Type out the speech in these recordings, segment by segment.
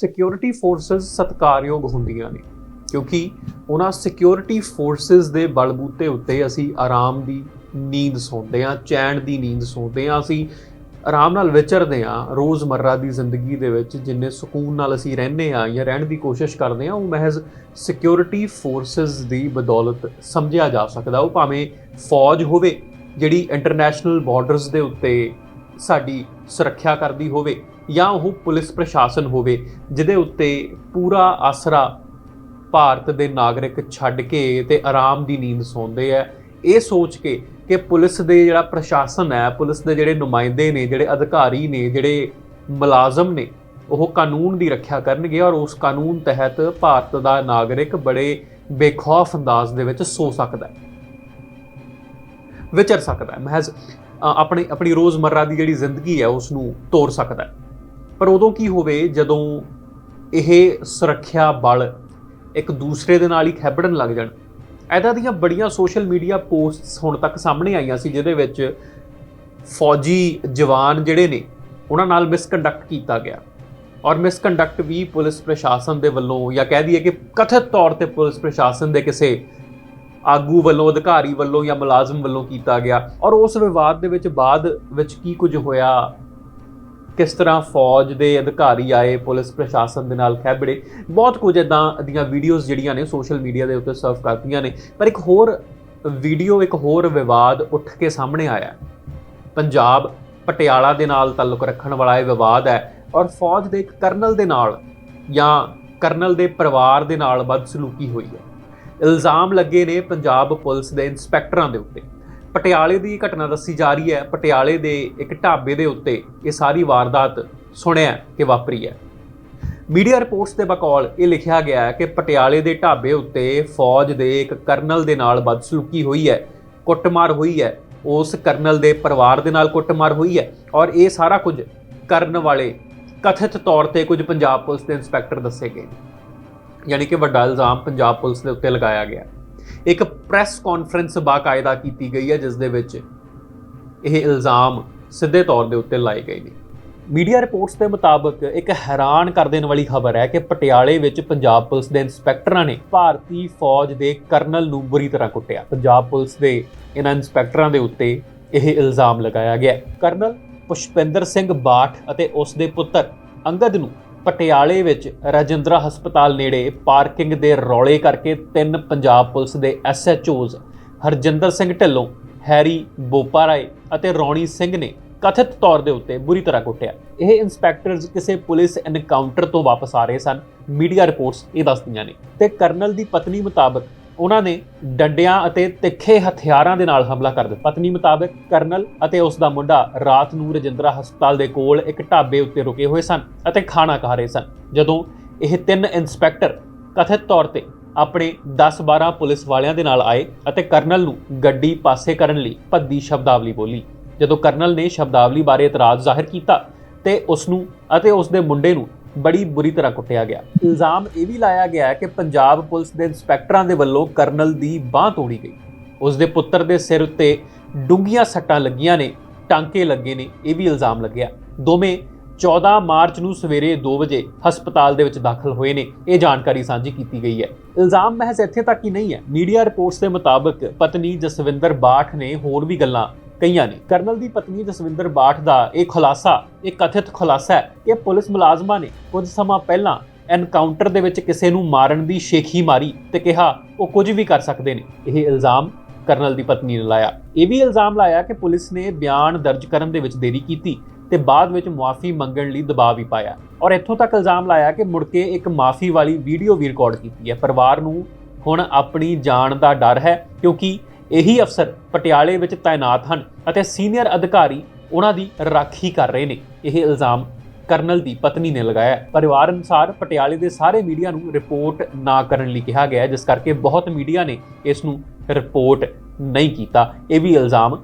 Security forces ਸਤਿਕਾਰਯੋਗ ਹੁੰਦੀਆਂ ਨੇ। ਕਿਉਂਕਿ ਉਹਨਾਂ ਸਿਕਿਉਰਿਟੀ ਫੋਰਸਸ ਦੇ ਬਲਬੂਤੇ ਉੱਤੇ ਅਸੀਂ ਆਰਾਮ ਦੀ ਨੀਂਦ ਸੌਂਦੇ ਹਾਂ, ਚੈਨ ਦੀ ਨੀਂਦ ਸੌਂਦੇ ਹਾਂ, ਅਸੀਂ ਆਰਾਮ ਨਾਲ ਵਿਚਰਦੇ ਹਾਂ ਰੋਜ਼ਮਰਰਾ ਦੀ ਜ਼ਿੰਦਗੀ ਦੇ ਵਿੱਚ, ਜਿੰਨੇ ਸਕੂਨ ਨਾਲ ਅਸੀਂ ਰਹਿੰਦੇ ਹਾਂ ਜਾਂ ਰਹਿਣ ਦੀ ਕੋਸ਼ਿਸ਼ ਕਰਦੇ ਹਾਂ, ਉਹ ਮਹਿਜ਼ ਸਿਕਿਉਰਿਟੀ ਫੋਰਸਸ ਦੀ ਬਦੌਲਤ ਸਮਝਿਆ ਜਾ ਸਕਦਾ। ਉਹ ਭਾਵੇਂ ਫੌਜ ਹੋਵੇ, ਜਿਹੜੀ ਇੰਟਰਨੈਸ਼ਨਲ ਬਾਰਡਰਸ ਦੇ ਉੱਤੇ ਸਾਡੀ ਸੁਰੱਖਿਆ ਕਰਦੀ ਹੋਵੇ ਜਾਂ ਉਹ ਪੁਲਿਸ ਪ੍ਰਸ਼ਾਸਨ ਹੋਵੇ ਜਿਹਦੇ ਉੱਤੇ ਪੂਰਾ ਆਸਰਾ ਭਾਰਤ ਦੇ ਨਾਗਰਿਕ ਛੱਡ ਕੇ ਤੇ ਆਰਾਮ ਦੀ ਨੀਂਦ ਸੌਂਦੇ ਆ। ਇਹ ਸੋਚ ਕੇ ਕਿ ਪੁਲਿਸ ਦੇ ਜਿਹੜਾ ਪ੍ਰਸ਼ਾਸਨ ਹੈ ਪੁਲਿਸ ਦੇ ਜਿਹੜੇ ਨੁਮਾਇੰਦੇ ਨੇ ਜਿਹੜੇ ਅਧਿਕਾਰੀ ਨੇ ਜਿਹੜੇ ਮੁਲਾਜ਼ਮ ਨੇ ਉਹ ਕਾਨੂੰਨ ਦੀ ਰੱਖਿਆ ਕਰਨਗੇ ਔਰ ਉਸ ਕਾਨੂੰਨ ਤਹਿਤ ਭਾਰਤ ਦਾ ਨਾਗਰਿਕ ਬੜੇ ਬੇਖੌਫ ਅੰਦਾਜ਼ ਦੇ ਵਿੱਚ ਸੋ ਸਕਦਾ ਹੈ। ਵਿਚਰ ਸਕਦਾ ਹੈ। ਮਹਿਜ਼ ਅ, ਆਪਣੀ ਆਪਣੀ ਰੋਜ਼ਮਰਰਾ ਦੀ ਜਿਹੜੀ ਜ਼ਿੰਦਗੀ ਹੈ ਉਸ ਨੂੰ ਤੋਰ ਸਕਦਾ ਹੈ। ਪਰ ਉਦੋਂ ਕੀ ਹੋਵੇ ਜਦੋਂ ਇਹ ਸੁਰੱਖਿਆ ਬਲ ਇੱਕ ਦੂਸਰੇ ਦੇ ਨਾਲ ਹੀ ਖੈਬੜਨ ਲੱਗ ਜਾਣ? ਐਦਾਂ ਦੀਆਂ ਬੜੀਆਂ ਸੋਸ਼ਲ ਮੀਡੀਆ ਪੋਸਟਸ ਹੁਣ ਤੱਕ ਸਾਹਮਣੇ ਆਈਆਂ ਸੀ, ਜਿਹਦੇ ਵਿੱਚ ਫੌਜੀ ਜਵਾਨ ਜਿਹੜੇ ਨੇ, ਉਹਨਾਂ ਨਾਲ ਮਿਸਕੰਡਕਟ ਕੀਤਾ ਗਿਆ। ਔਰ ਮਿਸਕੰਡਕਟ ਵੀ ਪੁਲਿਸ ਪ੍ਰਸ਼ਾਸਨ ਦੇ ਵੱਲੋਂ ਜਾਂ ਕਹਿ ਦਈਏ ਕਿ ਕਥਿਤ ਤੌਰ ਤੇ ਪੁਲਿਸ ਪ੍ਰਸ਼ਾਸਨ ਦੇ ਕਿਸੇ ਆਗੂ ਵੱਲੋਂ, ਅਧਿਕਾਰੀ ਵੱਲੋਂ ਜਾਂ ਮੁਲਾਜ਼ਮ ਵੱਲੋਂ ਕੀਤਾ ਗਿਆ। ਔਰ ਉਸ ਵਿਵਾਦ ਦੇ ਵਿੱਚ ਬਾਅਦ ਵਿੱਚ ਕੀ ਕੁਝ ਹੋਇਆ? ਕਿਸ ਤਰ੍ਹਾਂ ਫੌਜ ਦੇ ਅਧਿਕਾਰੀ ਆਏ, ਪੁਲਿਸ ਪ੍ਰਸ਼ਾਸਨ ਦੇ ਨਾਲ ਖੈਬੜੇ ਬਹੁਤ ਕੁਝ ਇਦਾਂ ਦੀਆਂ ਵੀਡੀਓਜ਼ ਜਿਹੜੀਆਂ ਨੇ ਸੋਸ਼ਲ ਮੀਡੀਆ ਦੇ ਉੱਤੇ ਸਰਵ ਕਰਦੀਆਂ ਨੇ। ਪਰ ਇੱਕ ਹੋਰ ਵੀਡੀਓ ਇੱਕ ਹੋਰ ਵਿਵਾਦ ਉੱਠ ਕੇ ਸਾਹਮਣੇ ਆਇਆ ਪੰਜਾਬ ਪਟਿਆਲਾ ਦੇ ਨਾਲ ਤਾਲੁਕ ਰੱਖਣ ਵਾਲਾ ਇਹ ਵਿਵਾਦ ਹੈ ਔਰ ਫੌਜ ਦੇ ਇੱਕ ਕਰਨਲ ਦੇ ਨਾਲ ਜਾਂ ਕਰਨਲ ਦੇ ਪਰਿਵਾਰ ਦੇ ਨਾਲ ਬਦਸਲੂਕੀ ਹੋਈ ਹੈ। ਇਲਜ਼ਾਮ ਲੱਗੇ ਨੇ ਪੰਜਾਬ ਪੁਲਿਸ ਦੇ ਇੰਸਪੈਕਟਰਾਂ ਦੇ ਉੱਤੇ। ਪਟਿਆਲੇ ਦੀ ਘਟਨਾ ਦੱਸੀ ਜਾ ਰਹੀ ਹੈ। ਪਟਿਆਲੇ ਦੇ ਇੱਕ ਢਾਬੇ ਦੇ ਉੱਤੇ ਇਹ ਸਾਰੀ ਵਾਰਦਾਤ ਸੁਣਿਆ ਕਿ ਵਾਪਰੀ ਹੈ। ਮੀਡੀਆ ਰਿਪੋਰਟਸ ਦੇ ਬਕੌਲ ਇਹ ਲਿਖਿਆ ਗਿਆ ਹੈ ਕਿ ਪਟਿਆਲੇ ਦੇ ਢਾਬੇ ਉੱਤੇ ਫੌਜ ਦੇ ਇੱਕ ਕਰਨਲ ਦੇ ਨਾਲ ਬਦਸਲੂਕੀ ਹੋਈ ਹੈ, ਕੁੱਟਮਾਰ ਹੋਈ ਹੈ। ਉਸ ਕਰਨਲ ਦੇ ਪਰਿਵਾਰ ਦੇ ਨਾਲ ਕੁੱਟਮਾਰ ਹੋਈ ਹੈ ਔਰ ਇਹ ਸਾਰਾ ਕੁਝ ਕਰਨ ਵਾਲੇ ਕਥਿਤ ਤੌਰ ਤੇ ਕੁਝ ਪੰਜਾਬ ਪੁਲਿਸ ਦੇ ਇੰਸਪੈਕਟਰ ਦੱਸੇ ਗਏ ਨੇ। ਯਾਨੀ ਕਿ ਵੱਡਾ ਇਲਜ਼ਾਮ ਪੰਜਾਬ ਪੁਲਿਸ ਦੇ ਉੱਤੇ ਲਗਾਇਆ ਗਿਆ ਇੱਕ ਪ੍ਰੈਸ ਕਾਨਫਰੰਸ ਬਾਕਾਇਦਾ ਕੀਤੀ ਗਈ ਹੈ, ਜਿਸ ਦੇ ਵਿੱਚ ਇਹ ਇਲਜ਼ਾਮ ਸਿੱਧੇ ਤੌਰ ਦੇ ਉੱਤੇ ਲਾਏ ਗਏ ਨੇ। ਮੀਡੀਆ ਰਿਪੋਰਟਸ ਦੇ ਮੁਤਾਬਕ ਇੱਕ ਹੈਰਾਨ ਕਰ ਦੇਣ ਵਾਲੀ ਖਬਰ ਹੈ ਕਿ ਪਟਿਆਲੇ ਵਿੱਚ ਪੰਜਾਬ ਪੁਲਿਸ ਦੇ ਇੰਸਪੈਕਟਰਾਂ ਨੇ ਭਾਰਤੀ ਫੌਜ ਦੇ ਕਰਨਲ ਨੂੰ ਬੁਰੀ ਤਰ੍ਹਾਂ ਕੁੱਟਿਆ। ਪੰਜਾਬ ਪੁਲਿਸ ਦੇ ਇਹਨਾਂ ਇੰਸਪੈਕਟਰਾਂ ਦੇ ਉੱਤੇ ਇਹ ਇਲਜ਼ਾਮ ਲਗਾਇਆ ਗਿਆ ਕਰਨਲ ਪੁਸ਼ਪਿੰਦਰ ਸਿੰਘ ਬਾਠ ਅਤੇ ਉਸ ਦੇ ਪੁੱਤਰ ਅੰਗਦ ਨੂੰ ਪਟਿਆਲੇ ਵਿੱਚ ਰਾਜਿੰਦਰਾ ਹਸਪਤਾਲ ਨੇੜੇ ਪਾਰਕਿੰਗ ਦੇ ਰੌਲੇ ਕਰਕੇ ਤਿੰਨ ਪੰਜਾਬ ਪੁਲਿਸ ਦੇ ਐਸਐਚਓਜ਼ ਹਰਜਿੰਦਰ ਸਿੰਘ ਢਿੱਲੋਂ, ਹੈਰੀ ਬੋਪਾ ਰਾਏ ਅਤੇ ਰੌਣੀ ਸਿੰਘ ਨੇ ਕਥਿਤ ਤੌਰ ਦੇ ਉੱਤੇ ਬੁਰੀ ਤਰ੍ਹਾਂ ਕੁੱਟਿਆ। ਇਹ ਇੰਸਪੈਕਟਰਸ ਕਿਸੇ ਪੁਲਿਸ ਐਨਕਾਊਂਟਰ ਤੋਂ ਵਾਪਸ ਆ ਰਹੇ ਸਨ। ਮੀਡੀਆ ਰਿਪੋਰਟਸ ਇਹ ਦੱਸਦੀਆਂ ਨੇ। ਤੇ ਕਰਨਲ ਦੀ ਪਤਨੀ ਮੁਤਾਬਕ ਉਹਨਾਂ ਨੇ ਡੰਡਿਆਂ ਅਤੇ ਤਿੱਖੇ ਹਥਿਆਰਾਂ ਦੇ ਨਾਲ ਹਮਲਾ ਕਰ ਦਿੱਤਾ। ਪਤਨੀ ਮੁਤਾਬਕ ਕਰਨਲ ਅਤੇ ਉਸ ਦਾ ਮੁੰਡਾ ਰਾਤ ਨੂੰ ਰਜਿੰਦਰਾ ਹਸਪਤਾਲ ਦੇ ਕੋਲ ਇੱਕ ਢਾਬੇ ਉੱਤੇ ਰੁਕੇ ਹੋਏ ਸਨ ਅਤੇ ਖਾਣਾ ਖਾ ਰਹੇ ਸਨ। ਜਦੋਂ ਇਹ ਤਿੰਨ ਇੰਸਪੈਕਟਰ ਕਥਿਤ ਤੌਰ ਤੇ ਆਪਣੇ 10-12 ਪੁਲਿਸ ਵਾਲਿਆਂ ਦੇ ਨਾਲ ਆਏ ਅਤੇ ਕਰਨਲ ਨੂੰ ਗੱਡੀ ਪਾਸੇ ਕਰਨ ਲਈ ਭੱਦੀ ਸ਼ਬਦਾਵਲੀ ਬੋਲੀ, ਜਦੋਂ ਕਰਨਲ ਨੇ ਸ਼ਬਦਾਵਲੀ ਬਾਰੇ ਇਤਰਾਜ਼ ਜ਼ਾਹਿਰ ਕੀਤਾ ਤੇ ਉਸ ਨੂੰ ਅਤੇ ਉਸ ਦੇ ਮੁੰਡੇ ਨੂੰ ਬੜੀ ਬੁਰੀ ਤਰ੍ਹਾਂ ਕੁੱਟਿਆ ਗਿਆ। ਇਲਜ਼ਾਮ ਇਹ ਵੀ ਲਾਇਆ ਗਿਆ ਕਿ ਪੰਜਾਬ ਪੁਲਿਸ ਦੇ ਇੰਸਪੈਕਟਰਾਂ ਦੇ ਵੱਲੋਂ ਕਰਨਲ ਦੀ ਬਾਹ ਤੋੜੀ ਗਈ। ਉਸ ਦੇ ਪੁੱਤਰ ਦੇ ਸਿਰ ਉੱਤੇ ਡੂੰਘੀਆਂ ਸੱਟਾਂ ਲੱਗੀਆਂ ਨੇ, ਟਾਂਕੇ ਲੱਗੇ ਨੇ, ਇਹ ਵੀ ਇਲਜ਼ਾਮ ਲੱਗਿਆ। ਦੋਵੇਂ 14 ਮਾਰਚ ਨੂੰ ਸਵੇਰੇ 2 ਵਜੇ ਹਸਪਤਾਲ ਦੇ ਵਿੱਚ ਦਾਖਲ ਹੋਏ ਨੇ, ਇਹ ਜਾਣਕਾਰੀ ਸਾਂਝੀ ਕੀਤੀ ਗਈ ਹੈ। ਇਲਜ਼ਾਮ ਮਹਿਜ਼ ਇੱਥੇ ਤੱਕ ਹੀ ਨਹੀਂ ਹੈ, ਮੀਡੀਆ ਰਿਪੋਰਟਸ ਦੇ ਮੁਤਾਬਕ ਪਤਨੀ ਜਸਵਿੰਦਰ ਬਾਠ ਨੇ ਹੋਰ ਵੀ ਗੱਲਾਂ ਕਈਆਂ ਨੇ। ਕਰਨਲ ਦੀ ਪਤਨੀ ਜਸਵਿੰਦਰ ਬਾਠ ਦਾ ਇਹ ਖੁਲਾਸਾ, ਇਹ ਕਥਿਤ ਖੁਲਾਸਾ ਹੈ ਕਿ ਪੁਲਿਸ ਮੁਲਾਜ਼ਮਾਂ ਨੇ ਕੁਝ ਸਮਾਂ ਪਹਿਲਾਂ ਐਨਕਾਊਂਟਰ ਦੇ ਵਿੱਚ ਕਿਸੇ ਨੂੰ ਮਾਰਨ ਦੀ ਸ਼ੇਖੀ ਮਾਰੀ ਤੇ ਕਿਹਾ ਉਹ ਕੁਝ ਵੀ ਕਰ ਸਕਦੇ ਨੇ। ਇਹ ਇਲਜ਼ਾਮ ਕਰਨਲ ਦੀ ਪਤਨੀ ਨੇ ਲਾਇਆ। ਇਹ ਵੀ ਇਲਜ਼ਾਮ ਲਾਇਆ ਕਿ ਪੁਲਿਸ ਨੇ ਬਿਆਨ ਦਰਜ ਕਰਨ ਦੇ ਵਿੱਚ ਦੇਰੀ ਕੀਤੀ ਤੇ ਬਾਅਦ ਵਿੱਚ ਮੁਆਫੀ ਮੰਗਣ ਲਈ ਦਬਾਅ ਵੀ ਪਾਇਆ। ਔਰ ਇੱਥੋਂ ਤੱਕ ਇਲਜ਼ਾਮ ਲਾਇਆ ਕਿ ਮੁੜ ਕੇ ਇੱਕ ਮਾਫੀ ਵਾਲੀ ਵੀਡੀਓ ਵੀ ਰਿਕਾਰਡ ਕੀਤੀ ਹੈ। ਪਰਿਵਾਰ ਨੂੰ ਹੁਣ ਆਪਣੀ ਜਾਨ ਦਾ ਡਰ ਹੈ ਕਿਉਂਕਿ ਇਹੀ ਅਫਸਰ ਪਟਿਆਲੇ ਵਿੱਚ ਤਾਇਨਾਤ ਹਨ ਅਤੇ ਸੀਨੀਅਰ ਅਧਿਕਾਰੀ ਉਹਨਾਂ ਦੀ ਰਾਖੀ ਕਰ ਰਹੇ ਨੇ। ਇਹ ਇਲਜ਼ਾਮ ਕਰਨਲ ਦੀ ਪਤਨੀ ਨੇ ਲਗਾਇਆ ਪਰਿਵਾਰ ਅਨੁਸਾਰ ਪਟਿਆਲੇ ਦੇ ਸਾਰੇ ਮੀਡੀਆ ਨੂੰ ਰਿਪੋਰਟ ਨਾ ਕਰਨ ਲਈ ਕਿਹਾ ਗਿਆ ਜਿਸ ਕਰਕੇ ਬਹੁਤ ਮੀਡੀਆ ਨੇ ਇਸ ਨੂੰ ਰਿਪੋਰਟ ਨਹੀਂ ਕੀਤਾ। ਇਹ ਵੀ ਇਲਜ਼ਾਮ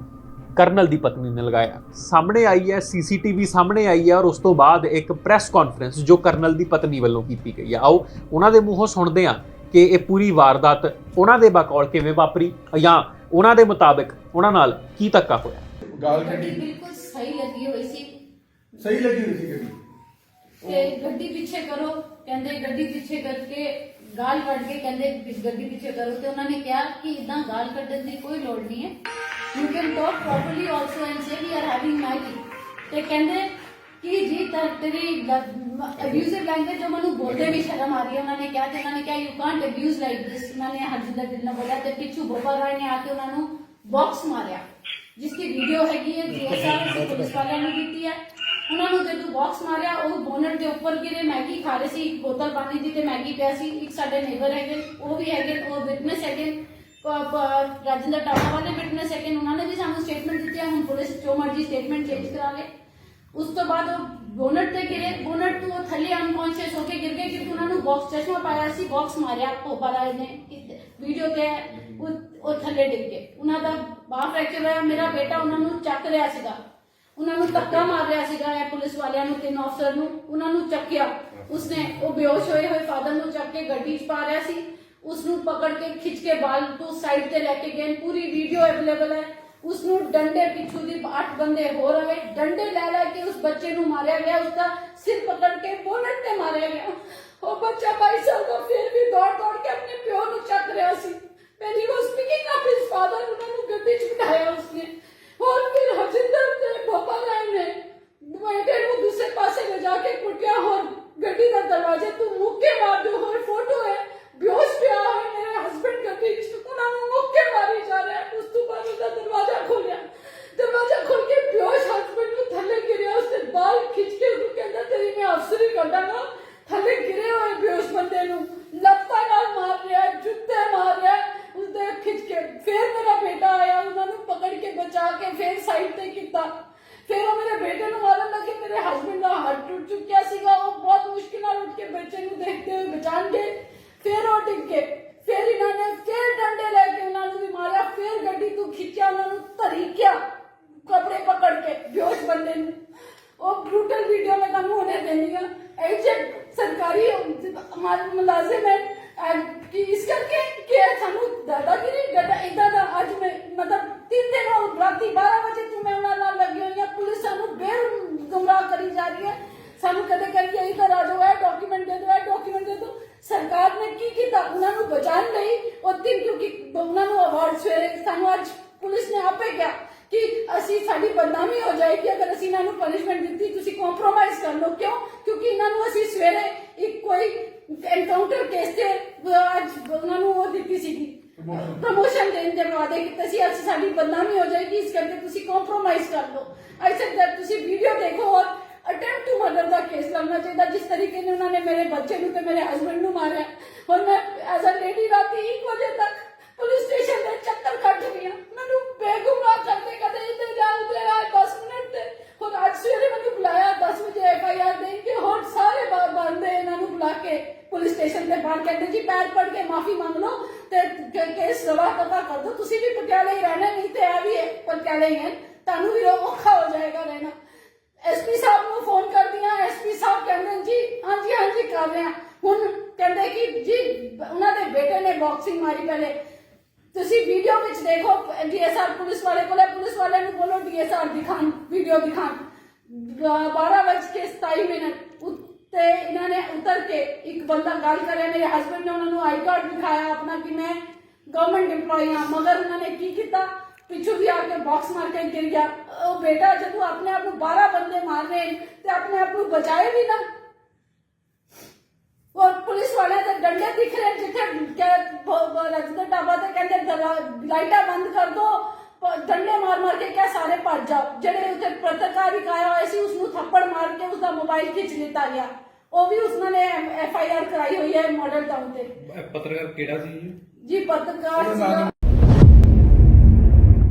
ਕਰਨਲ ਦੀ ਪਤਨੀ ਨੇ ਲਗਾਇਆ ਸਾਹਮਣੇ ਆਈ ਹੈ, ਸੀਸੀਟੀਵੀ ਸਾਹਮਣੇ ਆਈ ਹੈ ਔਰ ਉਸ ਤੋਂ ਬਾਅਦ ਇੱਕ ਪ੍ਰੈਸ ਕਾਨਫਰੰਸ ਜੋ ਕਰਨਲ ਦੀ ਪਤਨੀ ਵੱਲੋਂ ਕੀਤੀ ਗਈ ਹੈ। ਆਓ, ਉਹਨਾਂ ਦੇ ਮੂੰਹੋਂ ਸੁਣਦੇ ਹਾਂ। ਕਿ ਇਹ ਪੂਰੀ ਵਾਰਦਾਤ ਉਹਨਾਂ ਦੇ ਬਕੌਲ ਕਿਵੇਂ ਵਾਪਰੀ ਜਾਂ ਉਹਨਾਂ ਦੇ ਮੁਤਾਬਕ ਉਹਨਾਂ ਨਾਲ ਕੀ ਧੱਕਾ ਹੋਇਆ? ਗਾਲ ਗੱਡੀ ਕੱਢੀ ਬਿਲਕੁਲ ਸਹੀ ਲੱਗੀ ਹੋਈ ਸੀ। ਸਹੀ ਲੱਗੀ ਹੋਈ ਸੀ ਗੱਡੀ। ਤੇ ਗੱਡੀ ਪਿੱਛੇ ਕਰੋ ਕਹਿੰਦੇ ਗੱਡੀ ਪਿੱਛੇ ਕਰਕੇ ਗਾਲ ਕੱਢ ਕੇ ਕਹਿੰਦੇ ਵੀ ਗੱਡੀ ਪਿੱਛੇ ਕਰੋ ਤੇ ਉਹਨਾਂ ਨੇ ਕਿਹਾ ਕਿ ਇਦਾਂ ਗਾਲ ਕੱਢਣ ਦੀ ਕੋਈ ਲੋੜ ਨਹੀਂ ਹੈ। You can talk properly also and say we are having Maggi ਤੇ ਕਹਿੰਦੇ ਕਿ ਜੀ ਤਾਂ ਤੇਰੀ ਅਬਿਊਜ਼ਿਵ ਲੈਂਗੁਏਜ ਜੋ ਮੈਨੂੰ ਬੋਲਦੇ ਵੀ ਸ਼ਰਮ ਆ ਰਹੀ ਹੈ, ਉਹਨਾਂ ਨੇ ਕਿਹਾ ਤੇ ਉਹਨਾਂ ਨੇ ਕਿਹਾ you can't abuse like this ਉਹਨਾਂ ਨੇ ਹਰਜਿੰਦਰ ਦਿਲ ਨੇ ਬੋਲਿਆ ਤੇ ਪਿੱਛੂ ਗੋਪਾਲ ਰਾਏ ਨੇ ਆ ਕੇ ਉਹਨਾਂ ਨੂੰ ਬਾਕਸ ਮਾਰਿਆ ਜਿਸ ਦੀ ਵੀਡੀਓ ਹੈਗੀ ਹੈ, ਜੀਐਸਆਰ ਦੇ ਪੁਲਿਸ ਵਾਲਿਆਂ ਨੇ ਕੀਤੀ ਹੈ। ਉਹਨਾਂ ਨੂੰ ਜਦੋਂ ਬਾਕਸ ਮਾਰਿਆ, ਉਹ ਬੋਨਟ ਦੇ ਉੱਪਰ ਗਿਰੇ, ਮੈਗੀ ਖਾ ਰਹੇ ਸੀ, ਇੱਕ ਬੋਤਲ ਪਾਣੀ ਦੀ ਤੇ ਮੈਗੀ ਪਿਆ ਸੀ, ਇੱਕ ਸਾਡੇ ਨੇਬਰ ਹੈਗੇ, ਉਹ ਵੀ ਹੈਗੇ, ਉਹ ਵਿਟਨੈਸ ਹੈਗੇ। ਰਾਜਿੰਦਰ ਟਾਟਾ ਵਾਲੇ ਵਿਟਨੈਸ ਹੈਗੇ ਉਹਨਾਂ ਨੇ ਵੀ ਸਾਨੂੰ ਸਟੇਟਮੈਂਟ ਦਿੱਤੀ ਹੁਣ ਪੁਲਿਸ ਜੋ ਮਰਜ਼ੀ ਸਟੇਟਮੈਂਟ ਚੇਂਜ ਕਰਾ ਲੇ। ਉਸ ਤੋਂ ਬਾਅਦ ਉਹ ਬੋਨਟ ਤੇ ਗਿਰੇ। ਬੋਨਟ ਤੋਂ ਉਹ ਥੱਲੇ ਅਨਕੌਂਸ਼ੀਅਸ ਹੋ ਕੇ ਗਿਰ ਗਏ, ਕਿਉਂਕਿ ਉਹਨਾਂ ਨੂੰ ਬਾਕਸ ਚਸ਼ਮਾ ਪਾਇਆ ਸੀ ਬਾਕਸ ਮਾਰਿਆ ਭੋਪਾਲਾ ਨੇ। ਵੀਡੀਓ ਤੇ ਉਹ ਉਹ ਥੱਲੇ ਡਿੱਗ ਗਏ। ਉਹਨਾਂ ਦਾ ਬਾਹ ਫ੍ਰੈਕਚਰ ਹੋਇਆ। ਮੇਰਾ ਬੇਟਾ ਉਹਨਾਂ ਨੂੰ ਚੱਕ ਰਿਹਾ ਸੀਗਾ। ਉਹਨਾਂ ਨੂੰ ਧੱਕਾ ਮਾਰ ਰਿਹਾ ਸੀਗਾ, ਇਹ ਪੁਲਿਸ ਵਾਲਿਆਂ ਨੂੰ, ਤਿੰਨ ਅਫਸਰ ਨੂੰ। ਉਹਨਾਂ ਨੂੰ ਚੱਕਿਆ। ਉਸਨੇ, ਉਹ ਬੇਹੋਸ਼ ਹੋਏ ਹੋਏ ਫਾਦਰ ਨੂੰ ਚੱਕ ਕੇ ਗੱਡੀ 'ਚ ਪਾ ਰਿਹਾ ਸੀ। ਉਸ ਨੂੰ ਪਕੜ ਕੇ ਖਿੱਚ ਕੇ ਬਾਲ ਤੋਂ ਸਾਈਡ ਤੇ ਲੈ ਕੇ ਗਏ। ਪੂਰੀ ਵੀਡੀਓ ਅਵੇਲੇਬਲ ਹੈ। ਉਸ ਨੂੰ ਡੰਡੇ ਪਿੱਛੂ ਦੀ ਅੱਠ ਬੰਦੇ ਹੋਰ ਆਏ, ਡੰਡੇ ਲੈ ਲੈ ਕੇ ਉਸ ਬੱਚੇ ਨੂੰ ਮਾਰਿਆ ਗਿਆ ਉਸ ਦਾ ਸਿਰ ਪਕੜ ਕੇ ਬੋਨਟ ਤੇ ਮਾਰਿਆ ਗਿਆ। ਉਹ ਬੱਚਾ 22 ਸਾਲ ਦਾ ਫਿਰ ਵੀ ਦੌੜ ਦੌੜ ਕੇ ਆਪਣੇ ਪਿਓ ਨੂੰ ਚੱਕ ਰਿਹਾ ਸੀ। when he was picking up his father, ਉਹਨਾਂ ਨੂੰ ਗੱਡੀ 'ਚ ਬਿਠਾਇਆ ਉਸਨੇ। ਹੋਰ ਫਿਰ ਹਰਜਿੰਦਰ ਤੇ ਭੋਪਾ ਰਾਏ ਨੇ। ਬੇਟੇ ਨੂੰ ਦੂਸਰੇ ਪਾਸੇ ਲਿਜਾ ਕੇ ਕੁੱਟਿਆ, ਹੋਰ ਗੱਡੀ ਦਾ ਦਰਵਾਜ਼ੇ ਤੋਂ ਮੁੱਕੇ ਮਾਰ ਦਿਓ ਹੋਰ ਫੋਟੋ ਹੈ ਬਿਹੋਸ਼ ਪਿਆ ਹੋਇਆ ਮੇਰੇ ਹਸਬੰਡ ਗੱਡੀ 'ਚ ਉਹਨਾਂ ਨੂੰ ਮੁੱਕੇ ਮਾਰੀ ਜਾ ਰਿਹਾ ਉਸ ਤੋਂ ਬਾਅਦ ਉਹਦਾ ਦਰਵਾਜ਼ਾ ਖੋਲਿਆ ਦਰਵਾਜ਼ਾ ਖੋਲ ਕੇ ਬਿਹੋਸ਼ ਹਸਬੰਡ ਨੂੰ ਥੱਲੇ ਗਿਰਿਆ ਉਸਨੇ ਬਾਲ ਖਿੱਚ ਕੇ ਉਹਨੂੰ ਕਹਿੰਦਾ ਤੇਰੀ ਮੈਂ ਅਫਸਰੀ ਕੱਢਾਂਗਾ ਥੱਲੇ ਗਿਰੇ ਹੋਏ ਬਿਹੋਸ਼ ਬੰਦੇ ਨੂੰ ਲੱਤਾਂ ਨਾਲ ਮਾਰ ਰਿਹਾ ਜੁੱਤੇ ਮਾਰ ਰਿਹਾ ਉਸਦੇ ਖਿੱਚ ਕੇ ਫਿਰ ਮੇਰਾ ਬੇਟਾ ਆਇਆ ਉਹਨਾਂ ਨੂੰ ਪਕੜ ਕੇ ਬਚਾ ਕੇ ਫਿਰ ਸਾਈਡ ਤੇ ਕੀਤਾ ਫਿਰ ਉਹ ਮੇਰੇ ਬੇਟੇ ਨੂੰ ਮਾਰਨ ਲੱਗੇ ਮੇਰੇ ਹਸਬੰਡ ਦਾ ਹੱਥ ਟੁੱਟ ਚੁੱਕਿਆ ਸੀਗਾ ਉਹ ਬਹੁਤ ਮੁਸ਼ਕਿਲ ਨਾਲ ਉੱਠ ਕੇ ਬੱਚੇ ਨੂੰ ਦੇਖਦੇ ਹੋਏ ਬਚਾਣਗੇ ਫਿਰ ਉਹ ਡਿੱਗ ਗਏ ਫਿਰ ਇਹਨਾਂ ਨੇ ਫਿਰ ਡੰਡੇ ਲੈ ਕੇ ਉਹਨਾਂ ਨੂੰ ਵੀ ਮਾਰਿਆ ਫਿਰ ਗੱਡੀ ਤੋਂ ਖਿੱਚਿਆ ਉਹਨਾਂ ਨੂੰ ਧਰੀਕਿਆ ਕਪੜੇ ਪਕੜ ਕੇ ਬੇਹੋਸ਼ ਬੰਦੇ ਨੂੰ ਉਹ ਬਰੂਟਲ ਵੀਡੀਓ ਮੈਂ ਤੁਹਾਨੂੰ ਹੁਣੇ ਦੇਣੀ ਆ ਇਹ ਜੇ ਸਰਕਾਰੀ ਹਮਾਰੇ ਮੁਲਾਜ਼ਮ ਹੈ ਅਹ ਕਿ ਇਸ ਕਰਕੇ ਕਿ ਇਹ ਸਾਨੂੰ ਦਾਦਾਗਿਰੀ ਦਾਦਾ ਇਦਾਂ ਦਾ ਅੱਜ ਮੈਂ ਮਤਲਬ ਤਿੰਨ ਦਿਨ ਹੋ ਰਾਤੀ 12 ਵਜੇ ਤੋਂ ਮੈਂ ਉਹਨਾਂ ਨਾਲ ਲੱਗੀ ਹੋਈ ਹਾਂ ਪੁਲਿਸ ਸਾਨੂੰ ਬੇਰ ਗੁੰਮਰਾਹ ਕਰੀ ਜਾ ਰਹੀ ਹੈ ਸਾਨੂੰ ਕਦੇ ਕਹਿੰਦੀ ਇਧਰ ਆ ਜਾਓ ਇਹ ਡਾਕੂਮੈਂਟ ਦੇ ਦਿਓ ਇਹ ਡਾਕੂਮੈਂਟ ਦੇ ਦਿਓ ਸਰਕਾਰ ਨੇ ਕੀ ਕੀਤਾ ਉਹਨਾਂ ਨੂੰ ਬਚਾਉਣ ਲਈ ਉਹ ਤਿੰਨ ਕਿਉਂਕਿ ਉਹਨਾਂ ਨੂੰ ਅਵਾਰਡ ਸਵੇਰੇ ਸਾਨੂੰ ਅੱਜ ਪੁਲਿਸ ਨੇ ਆਪੇ ਕਿਹਾ ਕਿ ਅਸੀਂ ਸਾਡੀ ਬਦਨਾਮੀ ਹੋ ਜਾਏਗੀ ਅਗਰ ਅਸੀਂ ਇਹਨਾਂ ਨੂੰ ਪਨਿਸ਼ਮੈਂਟ ਦਿੱਤੀ ਤੁਸੀਂ ਕੰਪਰੋਮਾਈਜ਼ ਕਰ ਲਓ। ਕਿਉਂ? ਕਿਉਂਕਿ ਇਹਨਾਂ ਨੂੰ ਅਸੀਂ ਸਵੇਰੇ ਇੱਕ ਕੋਈ ਐਨਕਾਊਂਟਰ ਕੇਸ ਤੇ ਅੱਜ ਉਹਨਾਂ ਨੂੰ ਉਹ ਦਿੱਤੀ ਸੀਗੀ। ਪ੍ਰਮੋਸ਼ਨ ਦੇਣ ਦੇ ਵਾਅਦੇ ਕੀਤੇ ਸੀ ਅੱਜ ਸਾਡੀ ਬਦਨਾਮੀ ਹੋ ਜਾਏਗੀ ਇਸ ਕਰਕੇ ਤੁਸੀਂ ਕੰਪਰੋਮਾਈਜ਼ ਕਰ ਲਓ। ਆਈ ਸੈਡ that ਤੁਸੀਂ ਵੀਡੀਓ ਦੇਖੋ ਔਰ ਅਟੈਂਪਟ ਟੂ ਮਰਡਰ ਦਾ ਕੇਸ ਲੱਗਣਾ ਚਾਹੀਦਾ ਜਿਸ ਤਰੀਕੇ ਨਾਲ ਉਹਨਾਂ ਨੇ ਮੇਰੇ ਬੱਚੇ ਨੂੰ ਤੇ ਮੇਰੇ ਹਸਬੰਡ ਨੂੰ ਮਾਰਿਆ। ਔਰ ਮੈਂ ਐਜ਼ ਅ ਲੇਡੀ ਰਾਤੀ 1 ਵਜੇ ਤੱਕ ਪੁਲਿਸ ਸਟੇਸ਼ਨ ਦੇ ਚੱਕਰ ਕੱਟ ਰਹੀ ਹਾਂ ਮੈਨੂੰ ਬੇਗੁਮਾਰ ਕਰਦੇ ਕਦੇ ਇੱਧਰ ਜਾ ਆ 10 ਮਿੰਟ ਤੇ। ਹੁਣ ਅੱਜ ਸਵੇਰੇ ਮੈਨੂੰ ਬੁਲਾਇਆ 10 ਵਜੇ ਐਫ ਆਈ ਆਰ ਦੇਣ ਕੇ। ਹੁਣ ਸਾਰੇ ਬੰਦੇ ਇਹਨਾਂ ਨੂੰ ਬੁਲਾ ਕੇ। ਪੁਲਿਸ ਸਟੇਸ਼ਨ ਦੇ ਬਾਹਰ ਕਹਿੰਦੇ, ਜੀ, ਪੈਰ ਪੜ ਕੇ ਮਾਫੀ ਮੰਗ ਲਓ ਤੇ ਕੇਸ ਰਵਾ ਕਤਾ ਕਰ ਦਿਓ। ਤੁਸੀਂ ਵੀ ਪਟਿਆਲੇ ਹੀ ਰਹਿਣਾ, ਨਹੀਂ ਤੇ ਇਹ ਵੀ ਪਟਿਆਲੇ ਹੀ ਹੈ। ਤੁਹਾਨੂੰ ਵੀ ਔਖਾ ਹੋ ਜਾਏਗਾ ਰਹਿਣਾ। ਐਸਪੀ ਸਾਹਿਬ ਨੂੰ ਫੋਨ ਕਰਦੀਆਂ। ਐਸਪੀ ਸਾਹਿਬ ਕਹਿੰਦੇ, ਜੀ, ਹਾਂਜੀ ਹਾਂਜੀ, ਕਰ ਰਹੇ ਹਾਂ। ਹੁਣ ਕਹਿੰਦੇ ਕਿ, ਜੀ, ਉਹਨਾਂ ਦੇ ਬੇਟੇ ਨੇ ਬਾਕਸਿੰਗ ਮਾਰੀ ਪਹਿਲੇ। ਤੁਸੀਂ ਵੀਡੀਓ ਵਿੱਚ ਦੇਖੋ ਡੀਐਸਆਰ ਪੁਲਿਸ ਵਾਲੇ ਕੋਲੇ ਪੁਲਿਸ ਵਾਲਿਆਂ ਨੂੰ ਬੋਲੋ ਡੀਐਸਆਰ ਦਿਖਾਣ ਵੀਡੀਓ ਦਿਖਾਣ 12 ਵਜੇ ਕੇ 27 ਮਿੰਟ ਉੱਤੇ ਇਹਨਾਂ ਨੇ ਉਤਰ ਕੇ ਇੱਕ ਬੰਦਾ ਗੱਲ ਕਰਿਆ ਮੇਰੇ ਹਸਬੰਡ ਨੇ ਉਹਨਾਂ ਨੂੰ ਆਈ ਕਾਰਡ ਦਿਖਾਇਆ ਆਪਣਾ ਕਿ ਮੈਂ ਗਵਰਨਮੈਂਟ EMPLOYE ਹਾਂ ਮਗਰ ਉਹਨਾਂ ਨੇ ਕੀ ਕੀਤਾ ਪਿੱਛੋਂ ਵੀ ਆ ਕੇ ਬਾਕਸ ਮਾਰ ਕੇ ਗਿਰ ਗਿਆ ਉਹ ਬੇਟਾ ਜਦੋਂ ਆਪਣੇ ਆਪ ਨੂੰ 12 ਬੰਦੇ ਮਾਰ ਰਹੇ ਨੇ ਤੇ ਆਪਣੇ ਆਪ ਨੂੰ ਬਚਾਏ ਵੀ ਨਾ ਔਰ ਪੁਲਿਸ ਵਾਲੇ ਦੇ ਡੰਡੇ ਦਿਖ ਰਹੇ ਜਿੱਥੇ ਰਜਿੰਦਰ ਢਾਬਾ ਤੇ ਕਹਿੰਦੇ ਦਰਾ- ਲਾਈਟਾਂ ਬੰਦ ਕਰ ਦੋ ਪ- ਡੰਡੇ ਮਾਰ ਮਾਰ ਕੇ ਕਿਆ ਸਾਰੇ ਭੱਜ ਜਾਓ ਜਿਹੜੇ ਉੱਤੇ ਪੱਤਰਕਾਰ ਵੀ ਆਇਆ ਹੋਇਆ ਸੀ ਉਸ ਨੂੰ ਥੱਪੜ ਮਾਰ ਕੇ ਉਸ ਦਾ ਮੋਬਾਈਲ ਖਿੱਚ ਲਿੱਤਾ ਗਿਆ ਉਹ ਵੀ ਉਸ ਨੇ ਐਫ ਆਈ ਆਰ ਕਰਾਈ ਹੋਈ ਹੈ ਮਾਡਲ ਟਾਊਨ ਤੇ ਇਹ ਪੱਤਰਕਾਰ ਕਿਹੜਾ ਸੀ ਜੀ ਜੀ ਪੱਤਰਕਾਰ ਉਹਦਾ ਨਾਮ ਸੀਗਾ